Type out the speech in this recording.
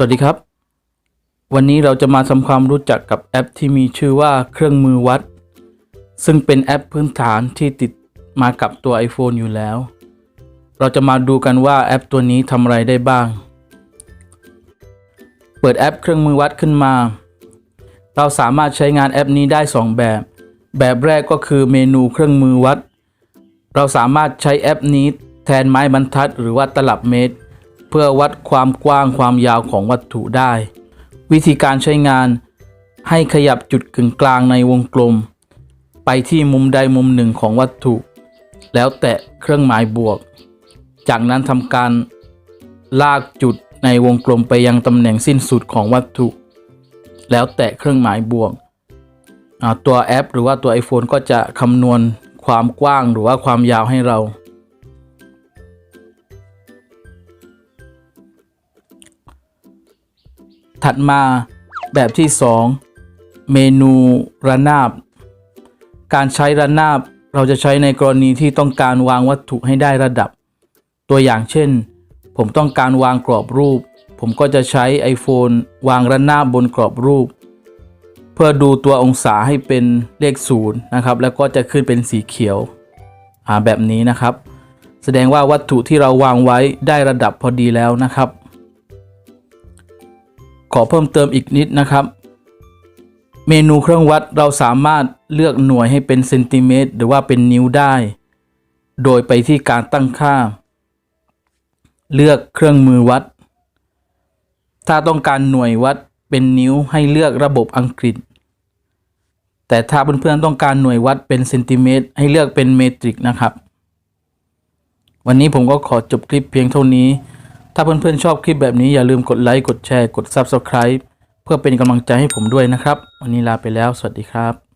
สวัสดีครับ วันนี้เราจะมาทำความรู้จักกับแอปที่มีชื่อว่าเครื่องมือวัด ซึ่งเป็นแอปพื้นฐานที่ติดมากับตัว iPhone อยู่แล้ว เราจะมาดูกันว่าแอปตัวนี้ทำอะไรได้บ้าง เปิดแอปเครื่องมือวัดขึ้นมา เราสามารถใช้งานแอปนี้ได้ 2 แบบ แบบแรกก็คือเมนูเครื่องมือวัด เราสามารถใช้แอปนี้แทนไม้บรรทัด หรือว่าตลับเมตร เพื่อวัดความกว้างความยาวของวัตถุได้ วิธีการใช้งานให้ขยับจุดกึ่งกลางในวงกลม ไปที่มุมใดมุมหนึ่งของวัตถุ แล้วแตะเครื่องหมายบวก จากนั้นทำการลากจุดในวงกลมไปยังตำแหน่งสิ้นสุดของวัตถุ แล้วแตะเครื่องหมายบวก ตัวแอป หรือว่าตัว iPhone ก็จะคำนวณความกว้างหรือว่าความยาวให้เรา ถัดมาแบบที่ 2 เมนูระนาบ การใช้ระนาบเราจะใช้ในกรณีที่ต้องการวางวัตถุให้ได้ระดับ ตัวอย่างเช่น ผมต้องการวางกรอบรูป ผมก็จะใช้ iPhone วางระนาบบนกรอบรูป เพื่อดูตัวองศาให้เป็นเลขศูนย์นะครับ แล้วก็จะขึ้นเป็นสีเขียวแบบนี้นะครับ แสดงว่าวัตถุที่เราวางไว้ได้ระดับพอดีแล้วนะครับ ขอเพิ่มเติมอีกนิดนะครับ เมนูเครื่องวัดเราสามารถเลือกหน่วยให้เป็นเซนติเมตรหรือว่าเป็นนิ้วได้ โดยไปที่การตั้งค่า เลือกเครื่องมือวัด ถ้าต้องการหน่วยวัดเป็นนิ้วให้เลือกระบบอังกฤษ แต่ถ้าเพื่อนๆต้องการหน่วยวัดเป็นเซนติเมตรให้เลือกเป็นเมตริกนะครับ วันนี้ผมก็ขอจบคลิปเพียงเท่านี้ ถ้าเพื่อนๆชอบคลิปแบบนี้อย่าลืมกดไลค์ กดแชร์ กด Subscribe เพื่อเป็นกำลังใจให้ผมด้วยนะครับ วันนี้ลาไปแล้ว สวัสดีครับ